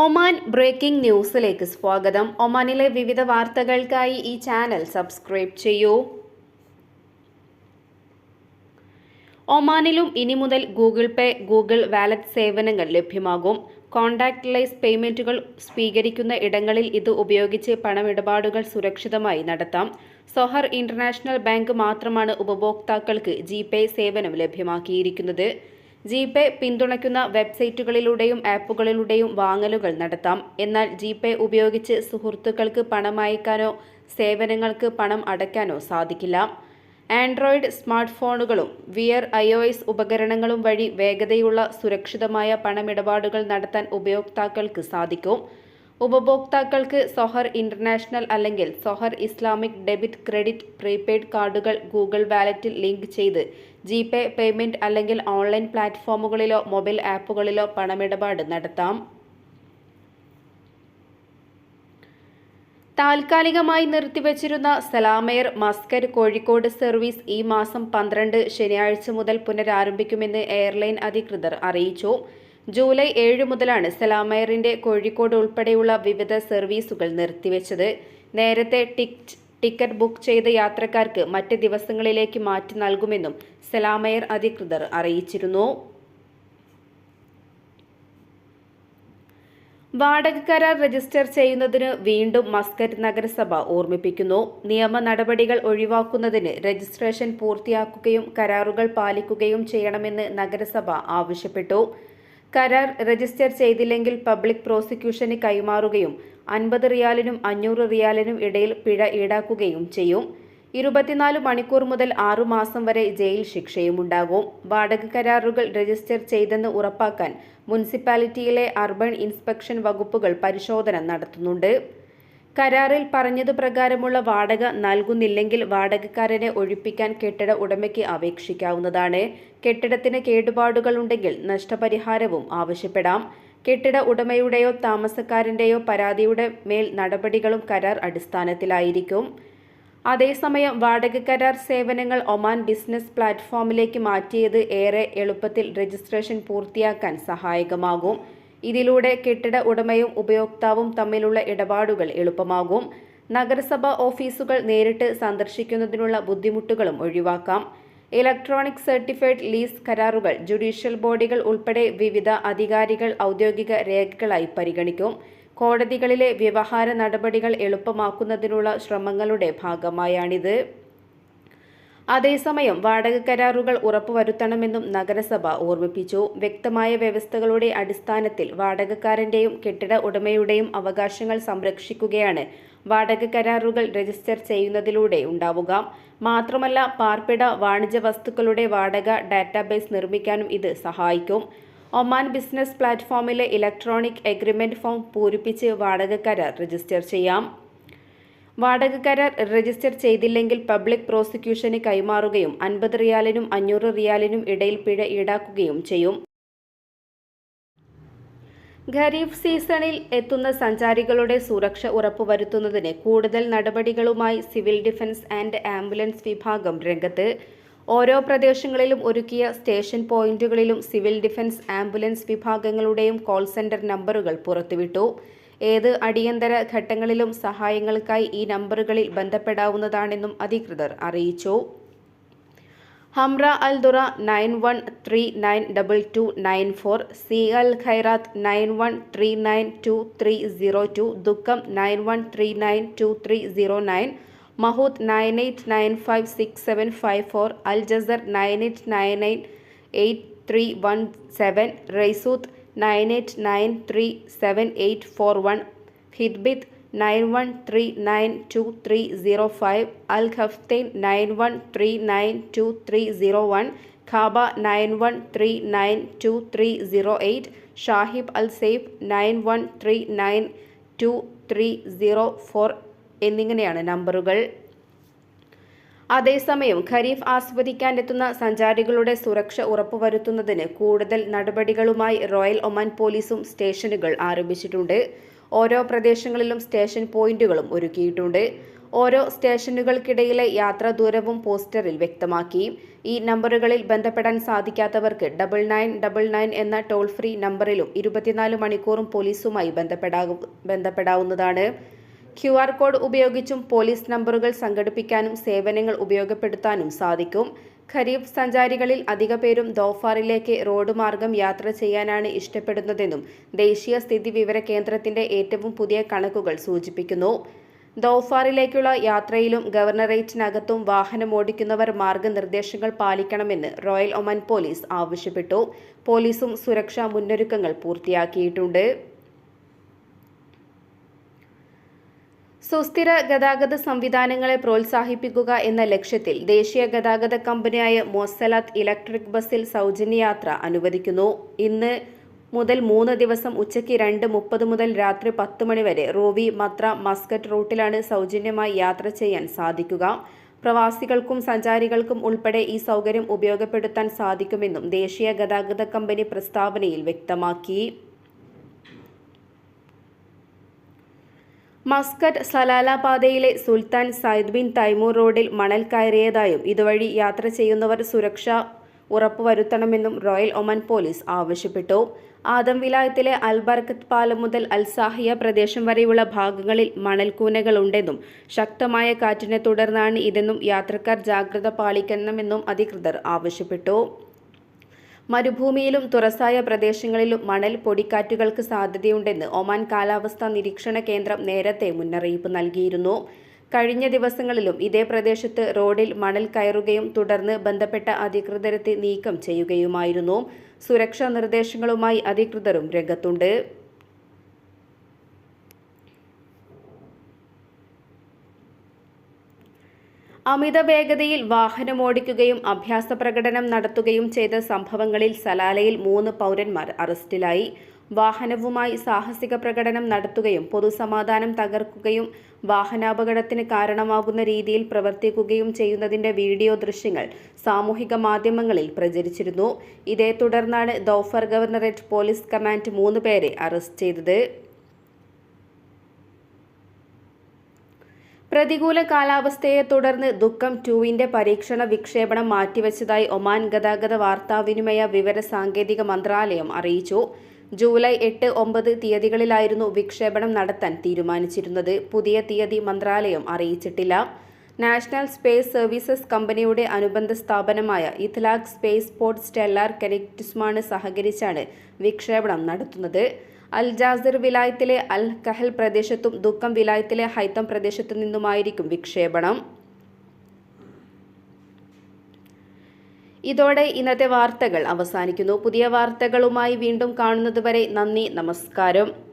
Oman breaking ന്യൂസിലേക്ക് സ്വാഗതം. ഒമാനിലെ വിവിധ വാർത്തകൾക്കായി ഈ ചാനൽ സബ്സ്ക്രൈബ് ചെയ്യൂ. ഒമാനിലും ഇനി മുതൽ ഗൂഗിൾ പേ ഗൂഗിൾ വാലറ്റ് സേവനങ്ങൾ ലഭ്യമാകും. കോൺടാക്ട്ലെസ് പേയ്മെന്റുകൾ സ്വീകരിക്കുന്ന ഇടങ്ങളിൽ ഇത് ഉപയോഗിച്ച് പണമിടപാടുകൾ സുരക്ഷിതമായി നടത്താം. സൊഹർ ഇന്റർനാഷണൽ ബാങ്ക് മാത്രമാണ് ഉപഭോക്താക്കൾക്ക് ജി സേവനം ലഭ്യമാക്കിയിരിക്കുന്നത്. ജി പേ പിന്തുണയ്ക്കുന്ന വെബ്സൈറ്റുകളിലൂടെയും ആപ്പുകളിലൂടെയും വാങ്ങലുകൾ നടത്താം. എന്നാൽ ജിപേ ഉപയോഗിച്ച് സുഹൃത്തുക്കൾക്ക് പണം അയക്കാനോ സേവനങ്ങൾക്ക് പണം അടയ്ക്കാനോ സാധിക്കില്ല. ആൻഡ്രോയിഡ് സ്മാർട്ട് ഫോണുകളും വിയർ ഐ ഒ എസ് ഉപകരണങ്ങളും വഴി വേഗതയുള്ള സുരക്ഷിതമായ പണമിടപാടുകൾ നടത്താൻ ഉപയോക്താക്കൾക്ക് സാധിക്കും. ഉപഭോക്താക്കൾക്ക് സൊഹർ ഇന്റർനാഷണൽ അല്ലെങ്കിൽ Sohar Islamic debit credit prepaid കാർഡുകൾ ഗൂഗിൾ വാലറ്റിൽ ലിങ്ക് ചെയ്ത് ജി പേ പേയ്മെന്റ് അല്ലെങ്കിൽ ഓൺലൈൻ പ്ലാറ്റ്ഫോമുകളിലോ മൊബൈൽ ആപ്പുകളിലോ പണമിടപാട് നടത്താം. താൽക്കാലികമായി നിർത്തിവച്ചിരുന്ന സലാമയർ മസ്കർ കോഴിക്കോട് സർവീസ് ഈ മാസം പന്ത്രണ്ട് ശനിയാഴ്ച മുതൽ പുനരാരംഭിക്കുമെന്ന് എയർലൈൻ അധികൃതർ അറിയിച്ചു. ജൂലൈ ഏഴ് മുതലാണ് സലാമയറിന്റെ കോഴിക്കോട് ഉൾപ്പെടെയുള്ള വിവിധ സർവീസുകൾ നിർത്തിവെച്ചത്. നേരത്തെ ടിക്റ്റ് ടിക്കറ്റ് ബുക്ക് ചെയ്ത യാത്രക്കാർക്ക് മറ്റ് ദിവസങ്ങളിലേക്ക് മാറ്റി നൽകുമെന്നും സലാമയർ അധികൃതർ അറിയിച്ചിരുന്നു. വാടക കരാർ രജിസ്റ്റർ ചെയ്യുന്നതിന് വീണ്ടും മസ്കറ്റ് നഗരസഭ ഓർമ്മിപ്പിക്കുന്നു. നിയമ നടപടികൾ ഒഴിവാക്കുന്നതിന് രജിസ്ട്രേഷൻ പൂർത്തിയാക്കുകയും കരാറുകൾ പാലിക്കുകയും ചെയ്യണമെന്ന് നഗരസഭ ആവശ്യപ്പെട്ടു. കരാർ രജിസ്റ്റർ ചെയ്തില്ലെങ്കിൽ പബ്ലിക് പ്രോസിക്യൂഷന് കൈമാറുകയും അൻപത് റിയാലിനും അഞ്ഞൂറ് റിയാലിനും ഇടയിൽ പിഴ ഈടാക്കുകയും ചെയ്യും. ഇരുപത്തിനാല് മണിക്കൂർ മുതൽ ആറു മാസം വരെ ജയിൽ ശിക്ഷയുമുണ്ടാകും. വാടക കരാറുകൾ രജിസ്റ്റർ ചെയ്തെന്ന് ഉറപ്പാക്കാൻ മുനിസിപ്പാലിറ്റിയിലെ അർബൻ ഇൻസ്പെക്ഷൻ വകുപ്പുകൾ പരിശോധന നടത്തുന്നുണ്ട്. കരാറിൽ പറഞ്ഞതു പ്രകാരമുള്ള വാടക നൽകുന്നില്ലെങ്കിൽ വാടകക്കാരനെ ഒഴിപ്പിക്കാൻ കെട്ടിട ഉടമയ്ക്ക് അപേക്ഷിക്കാവുന്നതാണ്. കെട്ടിടത്തിന് കേടുപാടുകളുണ്ടെങ്കിൽ നഷ്ടപരിഹാരവും ആവശ്യപ്പെടാം. കെട്ടിട ഉടമയുടെയോ താമസക്കാരന്റെയോ പരാതിയുടെ മേൽ നടപടികളും കരാർ അടിസ്ഥാനത്തിലായിരിക്കും. അതേസമയം വാടക കരാർ സേവനങ്ങൾ ഒമാൻ ബിസിനസ് പ്ലാറ്റ്ഫോമിലേക്ക് മാറ്റിയത് ഏറെ എളുപ്പത്തിൽ രജിസ്ട്രേഷൻ പൂർത്തിയാക്കാൻ സഹായകമാകും. ഇതിലൂടെ കെട്ടിട ഉടമയും ഉപയോക്താവും തമ്മിലുള്ള ഇടപാടുകൾ എളുപ്പമാകും. നഗരസഭാ ഓഫീസുകൾ നേരിട്ട് സന്ദർശിക്കുന്നതിനുള്ള ബുദ്ധിമുട്ടുകളും ഒഴിവാക്കാം. ഇലക്ട്രോണിക് സർട്ടിഫൈഡ് ലീസ് കരാറുകൾ ജുഡീഷ്യൽ ബോഡികൾ ഉൾപ്പെടെ വിവിധ അധികാരികൾ ഔദ്യോഗിക രേഖകളായി പരിഗണിക്കും. കോടതികളിലെ വ്യവഹാര നടപടികൾ എളുപ്പമാക്കുന്നതിനുള്ള ശ്രമങ്ങളുടെ ഭാഗമായാണിത്. അതേസമയം വാടക കരാറുകൾ ഉറപ്പുവരുത്തണമെന്നും നഗരസഭ ഓർമ്മിപ്പിച്ചു. വ്യക്തമായ വ്യവസ്ഥകളുടെ അടിസ്ഥാനത്തിൽ വാടകക്കാരന്റെയും കെട്ടിട ഉടമയുടെയും അവകാശങ്ങൾ സംരക്ഷിക്കുകയാണ് വാടക കരാറുകൾ രജിസ്റ്റർ ചെയ്യുന്നതിലൂടെ ഉണ്ടാവുക. മാത്രമല്ല പാർപ്പിട വാണിജ്യ വസ്തുക്കളുടെ വാടക ഡാറ്റാബേസ് നിർമ്മിക്കാനും ഇത് സഹായിക്കും. ഒമാൻ ബിസിനസ് പ്ലാറ്റ്ഫോമിലെ ഇലക്ട്രോണിക് എഗ്രിമെന്റ് ഫോം പൂരിപ്പിച്ച് വാടക കരാർ രജിസ്റ്റർ ചെയ്യാം. വാടക കരാർ രജിസ്റ്റർ ചെയ്തില്ലെങ്കിൽ പബ്ലിക് പ്രോസിക്യൂഷന് കൈമാറുകയും അൻപത് റിയാലിനും അഞ്ഞൂറ് റിയാലിനും ഇടയിൽ പിഴ ഈടാക്കുകയും ചെയ്യും. ഖരീഫ് സീസണിൽ എത്തുന്ന സഞ്ചാരികളുടെ സുരക്ഷ ഉറപ്പുവരുത്തുന്നതിന് കൂടുതൽ നടപടികളുമായി സിവിൽ ഡിഫൻസ് ആൻഡ് ആംബുലൻസ് വിഭാഗം രംഗത്ത്. ഓരോ പ്രദേശങ്ങളിലും ഒരുക്കിയ സ്റ്റേഷൻ പോയിന്റുകളിലും സിവിൽ ഡിഫൻസ് ആംബുലൻസ് വിഭാഗങ്ങളുടെയും കോൾ സെന്റർ നമ്പറുകൾ പുറത്തുവിട്ടു. ഏത് അടിയന്തര ഘട്ടങ്ങളിലും സഹായങ്ങൾക്കായി ഈ നമ്പറുകളിൽ ബന്ധപ്പെടാവുന്നതാണെന്നും അധികൃതർ അറിയിച്ചു. Hamra Al Dura nine one three nine double two nine four C Al Khairat nine one three nine two three zero two ദുഃഖം nine one three nine two three zero nine Mahood nine eight nine five six seven five four Al Jasar nine eight nine nine eight three one seven Raisut nine eight nine three seven eight four one ഹിദ്ബിത്ത് nine one three nine two three zero five Al Khaftain nine one three nine two three zero one Khaba nine one three nine two three zero eight Shahib Al Saif nine one three nine two three zero four എന്നിങ്ങനെയാണ് നമ്പറുകൾ. അതേസമയം ഖരീഫ് ആസ്വദിക്കാനെത്തുന്ന സഞ്ചാരികളുടെ സുരക്ഷ ഉറപ്പുവരുത്തുന്നതിന് കൂടുതൽ നടപടികളുമായി royal Oman പോലീസും സ്റ്റേഷനുകൾ ആരംഭിച്ചിട്ടുണ്ട്. ഓരോ പ്രദേശങ്ങളിലും സ്റ്റേഷൻ പോയിന്റുകളും ഒരുക്കിയിട്ടുണ്ട്. ഓരോ സ്റ്റേഷനുകൾക്കിടയിലെ യാത്രാ ദൂരവും പോസ്റ്ററിൽ വ്യക്തമാക്കി. ഈ നമ്പറുകളിൽ ബന്ധപ്പെടാൻ സാധിക്കാത്തവർക്ക് ഡബിൾ നയൻ ഡബിൾ നയൻ എന്ന ടോൾ ഫ്രീ നമ്പറിലും ഇരുപത്തിനാല് മണിക്കൂറും പോലീസുമായി ബന്ധപ്പെടാ ബന്ധപ്പെടാവുന്നതാണ്. ക്യു ആർ കോഡ് ഉപയോഗിച്ചും പോലീസ് നമ്പറുകൾ സംഘടിപ്പിക്കാനും സേവനങ്ങൾ ഉപയോഗപ്പെടുത്താനും സാധിക്കും. ഖരീഫ് സഞ്ചാരികളിൽ അധിക പേരും ദോഫാറിലേക്ക് റോഡ് മാർഗം യാത്ര ചെയ്യാനാണ് ഇഷ്ടപ്പെടുന്നതെന്നും ദേശീയ സ്ഥിതി വിവര കേന്ദ്രത്തിന്റെ ഏറ്റവും പുതിയ കണക്കുകൾ സൂചിപ്പിക്കുന്നു. ദോഫാറിലേക്കുള്ള യാത്രയിലും ഗവർണറേറ്റിനകത്തും വാഹനമോടിക്കുന്നവർ മാർഗനിർദ്ദേശങ്ങൾ പാലിക്കണമെന്ന് റോയൽ ഒമാൻ പോലീസ് ആവശ്യപ്പെട്ടു. പോലീസും സുരക്ഷാ മുന്നൊരുക്കങ്ങൾ പൂർത്തിയാക്കിയിട്ടുണ്ട്. സുസ്ഥിര ഗതാഗത സംവിധാനങ്ങളെ പ്രോത്സാഹിപ്പിക്കുക എന്ന ലക്ഷ്യത്തിൽ ദേശീയ ഗതാഗത കമ്പനിയായ മൊസലാത്ത് ഇലക്ട്രിക് ബസ്സിൽ സൗജന്യ യാത്ര അനുവദിക്കുന്നു. ഇന്ന് മുതൽ മൂന്ന് ദിവസം ഉച്ചയ്ക്ക് രണ്ട് മുപ്പത് മുതൽ രാത്രി പത്ത് മണി വരെ റോവി മത്ര മസ്കറ്റ് റൂട്ടിലാണ് സൗജന്യമായി യാത്ര ചെയ്യാൻ സാധിക്കുക. പ്രവാസികൾക്കും സഞ്ചാരികൾക്കും ഉൾപ്പെടെ ഈ സൗകര്യം ഉപയോഗപ്പെടുത്താൻ സാധിക്കുമെന്നും ദേശീയ ഗതാഗത കമ്പനി പ്രസ്താവനയിൽ വ്യക്തമാക്കി. മസ്കറ്റ് സലാല പാതയിലെ സുൽത്താൻ സയ്യിദ് ബിൻ തൈമൂർ റോഡിൽ മണൽ കയറിയതായും ഇതുവഴി യാത്ര ചെയ്യുന്നവർ സുരക്ഷ ഉറപ്പുവരുത്തണമെന്നും റോയൽ ഒമൻ പോലീസ് ആവശ്യപ്പെട്ടു. ആദം വിലായത്തിലെ അൽബർക്കത്ത് പാലം മുതൽ അൽസാഹിയ പ്രദേശം വരെയുള്ള ഭാഗങ്ങളിൽ മണൽക്കൂനകളുണ്ടെന്നും ശക്തമായ കാറ്റിനെ തുടർന്നാണ് ഇതെന്നും യാത്രക്കാർ ജാഗ്രത പാലിക്കണമെന്നും അധികൃതർ ആവശ്യപ്പെട്ടു. മരുഭൂമിയിലും തുറസായ പ്രദേശങ്ങളിലും മണൽ പൊടിക്കാറ്റുകൾക്ക് സാധ്യതയുണ്ടെന്ന് ഒമാൻ കാലാവസ്ഥാ നിരീക്ഷണ കേന്ദ്രം നേരത്തെ മുന്നറിയിപ്പ് നൽകിയിരുന്നു. കഴിഞ്ഞ ദിവസങ്ങളിലും ഇതേ പ്രദേശത്ത് റോഡിൽ മണൽ കയറുകയും തുടർന്ന് ബന്ധപ്പെട്ട അധികൃതരെത്തി നീക്കം ചെയ്യുകയുമായിരുന്നു. സുരക്ഷാ നിർദ്ദേശങ്ങളുമായി അധികൃതരും രംഗത്തുണ്ട്. അമിത വേഗതയിൽ വാഹനമോടിക്കുകയും അഭ്യാസ പ്രകടനം നടത്തുകയും ചെയ്ത സംഭവങ്ങളിൽ സലാലയിൽ മൂന്ന് പൗരന്മാർ അറസ്റ്റിലായി. വാഹനവുമായി സാഹസിക പ്രകടനം നടത്തുകയും പൊതുസമാധാനം തകർക്കുകയും വാഹനാപകടത്തിന് കാരണമാകുന്ന രീതിയിൽ പ്രവർത്തിക്കുകയും ചെയ്യുന്നതിന്റെ വീഡിയോ ദൃശ്യങ്ങൾ സാമൂഹിക മാധ്യമങ്ങളിൽ പ്രചരിച്ചിരുന്നു. ഇതേ തുടർന്നാണ് ദോഫർ ഗവർണറേറ്റ് പോലീസ് കമാൻഡ് മൂന്ന് പേരെ അറസ്റ്റ് ചെയ്തത്. പ്രതികൂല കാലാവസ്ഥയെ തുടർന്ന് ദുഃഖം ടുവിന്റെ പരീക്ഷണ വിക്ഷേപണം മാറ്റിവെച്ചതായി ഒമാൻ ഗതാഗത വാർത്താവിനിമയ വിവര സാങ്കേതിക മന്ത്രാലയം അറിയിച്ചു. ജൂലൈ എട്ട് ഒമ്പത് തീയതികളിലായിരുന്നു വിക്ഷേപണം നടത്താൻ തീരുമാനിച്ചിരുന്നത്. പുതിയ തീയതി മന്ത്രാലയം അറിയിച്ചിട്ടില്ല. നാഷണൽ സ്പേസ് സർവീസസ് കമ്പനിയുടെ അനുബന്ധ സ്ഥാപനമായ ഇത്ലാഖ് സ്പേസ് പോർട്ട് സ്റ്റെല്ലാർ കെനക്റ്റിസ്മാണ് സഹകരിച്ചാണ് വിക്ഷേപണം നടത്തുന്നത്. അൽ ജാസിർ വിലായത്തിലെ അൽ കഹൽ പ്രദേശത്തും ദുഃഖം വിലായത്തിലെ ഹൈത്തം പ്രദേശത്തു നിന്നുമായിരിക്കും വിക്ഷേപണം. ഇതോടെ ഇന്നത്തെ വാർത്തകൾ അവസാനിക്കുന്നു. പുതിയ വാർത്തകളുമായി വീണ്ടും കാണുന്നതുവരെ നന്ദി നമസ്കാരം.